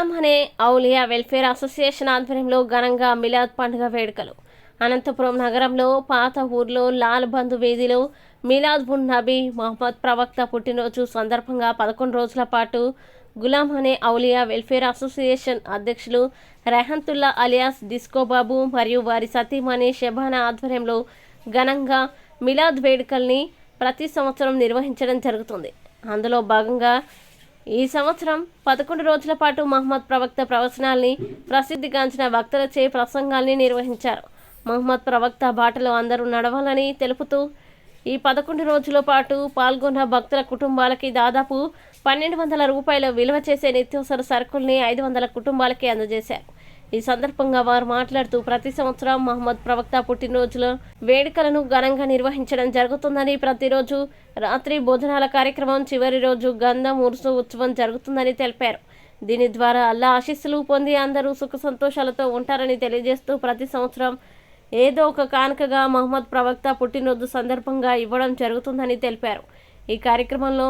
గులాం అనే Auliya welfare association ఆధ్వర్యంలో ఘనంగా మిలాద్ పండుగ వేడుకలు. అనంతపురం నగరంలో పాత ఊర్లో లాల్ బంధు వీధిలో మిలాద్ బున్ నబీ మహమ్మద్ ప్రవక్త పుట్టినరోజు సందర్భంగా పదకొండు రోజుల పాటు గులాం అనే ఔలియా వెల్ఫేర్ అసోసియేషన్ అధ్యక్షులు రెహంతుల్లా అలియాస్ డిస్కో బాబు మరియు వారి సతీమణి షెబానా ఆధ్వర్యంలో ఘనంగా మిలాద్ వేడుకల్ని ప్రతి సంవత్సరం నిర్వహించడం జరుగుతుంది. అందులో భాగంగా ఈ సంవత్సరం పదకొండు రోజుల పాటు మహమ్మద్ ప్రవక్త ప్రవచనాల్ని ప్రసిద్ధిగాంచిన వక్తలచే ప్రసంగాల్ని నిర్వహించారు. మహమ్మద్ ప్రవక్త బాటలో అందరూ నడవాలని తెలుపుతూ ఈ పదకొండు రోజుల పాటు పాల్గొన్న భక్తుల కుటుంబాలకి దాదాపు పన్నెండు వందల రూపాయల విలువ చేసే నిత్యావసర సరుకుల్ని ఐదు వందల కుటుంబాలకి అందజేశారు. ఈ సందర్భంగా వారు మాట్లాడుతూ ప్రతి సంవత్సరం మహమ్మద్ ప్రవక్త పుట్టినరోజుల వేడుకలను ఘనంగా నిర్వహించడం జరుగుతుందని ప్రతిరోజు రాత్రి భోజనాల కార్యక్రమం చివరి రోజు గంధం ఉరుసు ఉత్సవం జరుగుతుందని తెలిపారు. దీని ద్వారా అల్లా ఆశీస్సులు పొంది అందరూ సుఖ సంతోషాలతో ఉంటారని తెలియజేస్తూ ప్రతి సంవత్సరం ఏదో ఒక కానుకగా మహమ్మద్ ప్రవక్త పుట్టినరోజు సందర్భంగా ఇవ్వడం జరుగుతుందని తెలిపారు. ఈ కార్యక్రమంలో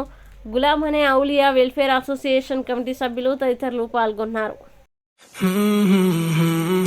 గులాం అనే ఔలియా వెల్ఫేర్ అసోసియేషన్ కమిటీ సభ్యులు తదితరులు పాల్గొన్నారు. Mm-hmm.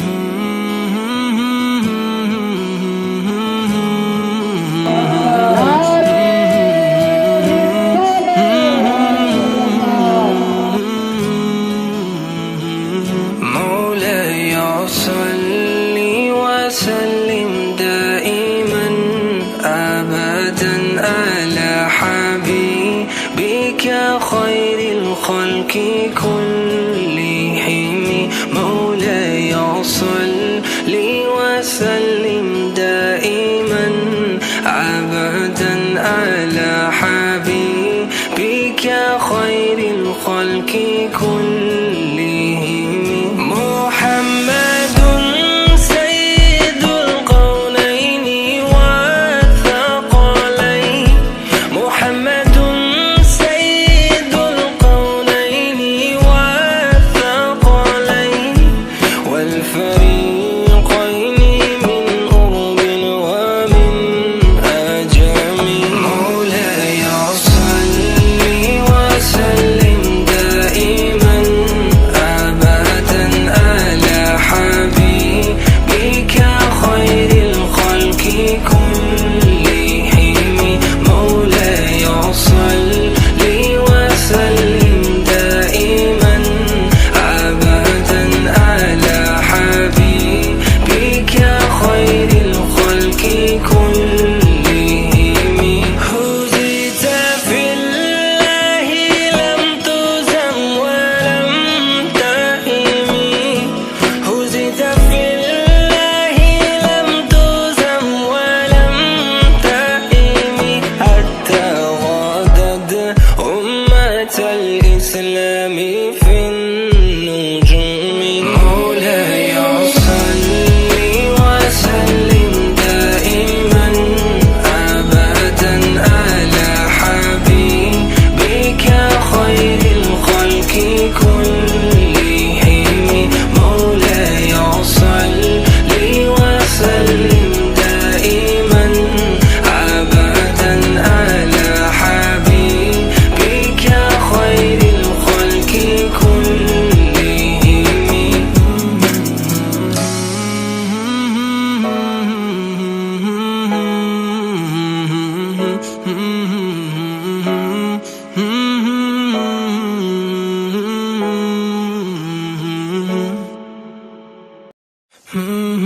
Mm-hmm.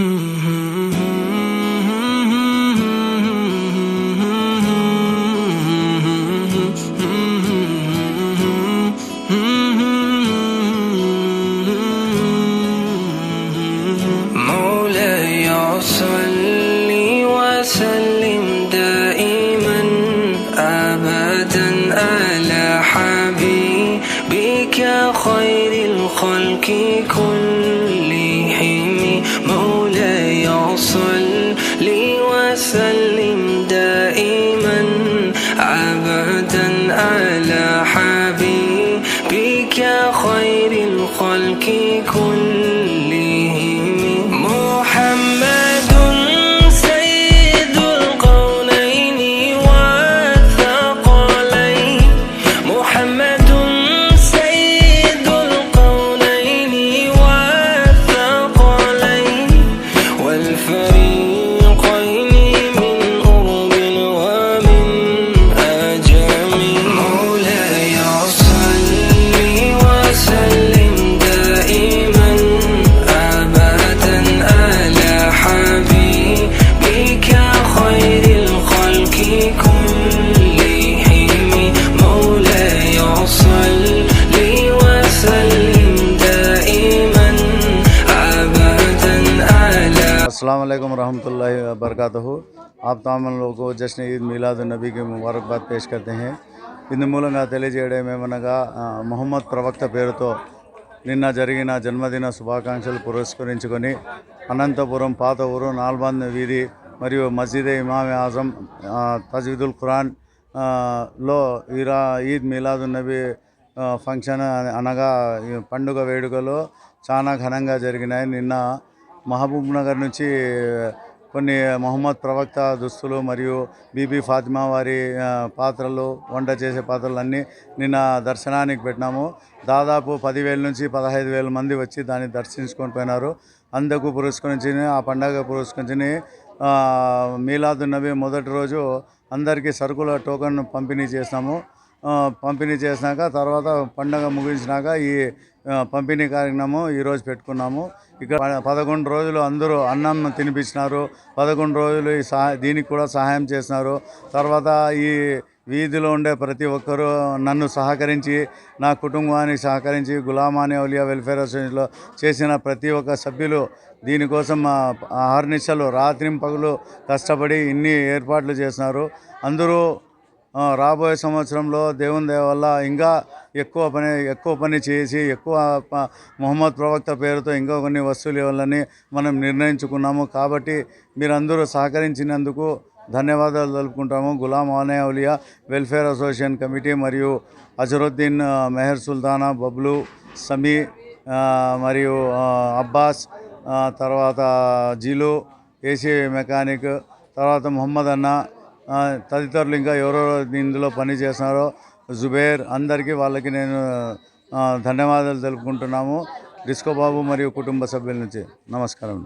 كل अस्सलाम वालेकुम रहमतुल्लाहि व बरकातहू आप तमाम लोगों को जश्न ईद मिलाद नबी की ముబారక్బాద్ పేష్ करते हैं ఇందు మూలంగా తెలియజేయడం ఏమనగా ఆ, మొహమ్మద్ ప్రవక్త పేరుతో నిన్న జరిగిన జన్మదిన శుభాకాంక్షలు పురస్కరించుకొని అనంతపురం పాత ఊరు నాల్బంద్ వీధి మరియు మసీద్ ఇమామ్ ఆజం ఆ, తజ్వీదుల్ ఖురాన్ ఆ, లో ఈరా ఈద్ మిలాద్ నబీ ఆ, ఫంక్షన్ అనగా ఈ పండుగ వేడుకలు చాలా ఘనంగా జరిగినాయి నిన్న మహబూబ్ నగర్ నుంచి కొన్ని మొహమ్మద్ ప్రవక్త దుస్తులు మరియు బీబీ ఫాతిమా వారి పాత్రలు వంట చేసే పాత్రలు అన్నీ నిన్న దర్శనానికి పెట్టినాము. దాదాపు పదివేల నుంచి పదహైదు వేల మంది వచ్చి దాన్ని దర్శించుకొని పోయినారు. అందుకు పురస్కరించి ఆ పండగ పురస్కరించి మీలాదు నబీ మొదటి రోజు అందరికీ సరుకుల టోకన్ పంపిణీ చేసినాము. పంపిణీ చేసినాక తర్వాత పండగ ముగించినాక ఈ పంపిణీ కార్యక్రమం ఈరోజు పెట్టుకున్నాము. ఇక్కడ పదకొండు రోజులు అందరూ అన్నం తినిపించినారు. పదకొండు రోజులు ఈ దీనికి కూడా సహాయం చేసినారు. తర్వాత ఈ వీధిలో ఉండే ప్రతి ఒక్కరూ నన్ను సహకరించి నా కుటుంబానికి సహకరించి గులామాని అవులియా వెల్ఫేర్ అసోసియేషన్లో చేసిన ప్రతి ఒక్క సభ్యులు దీనికోసం ఆ, ఆహర్నిశలు పగులు కష్టపడి ఇన్ని ఏర్పాట్లు చేసినారు. అందరూ రాబోయే సంవత్సరంలో దేవుని దయ వల్ల ఇంకా ఎక్కువ పని ఎక్కువ పని చేసి ఎక్కువ మొహమ్మద్ ప్రవక్త పేరుతో ఇంకా కొన్ని వస్తువులు ఇవ్వాలని మనం నిర్ణయించుకున్నాము. కాబట్టి మీరందరూ సహకరించినందుకు ధన్యవాదాలు తెలుపుకుంటాము. గులాం ఆనే అవులియా వెల్ఫేర్ అసోసియేషన్ కమిటీ మరియు అజరుద్దీన్ మెహర్ సుల్తానా బబ్లు సమీ మరియు అబ్బాస్ తర్వాత జీలు ఏసీ మెకానిక్ తర్వాత మొహమ్మద్ అన్న తదితరులు ఇంకా ఎవరెవరు ఇందులో పని చేస్తున్నారో జుబేర్ అందరికీ వాళ్ళకి నేను ధన్యవాదాలు తెలుపుకుంటున్నాము. డిస్కో బాబు మరియు కుటుంబ సభ్యుల నుంచి నమస్కారం.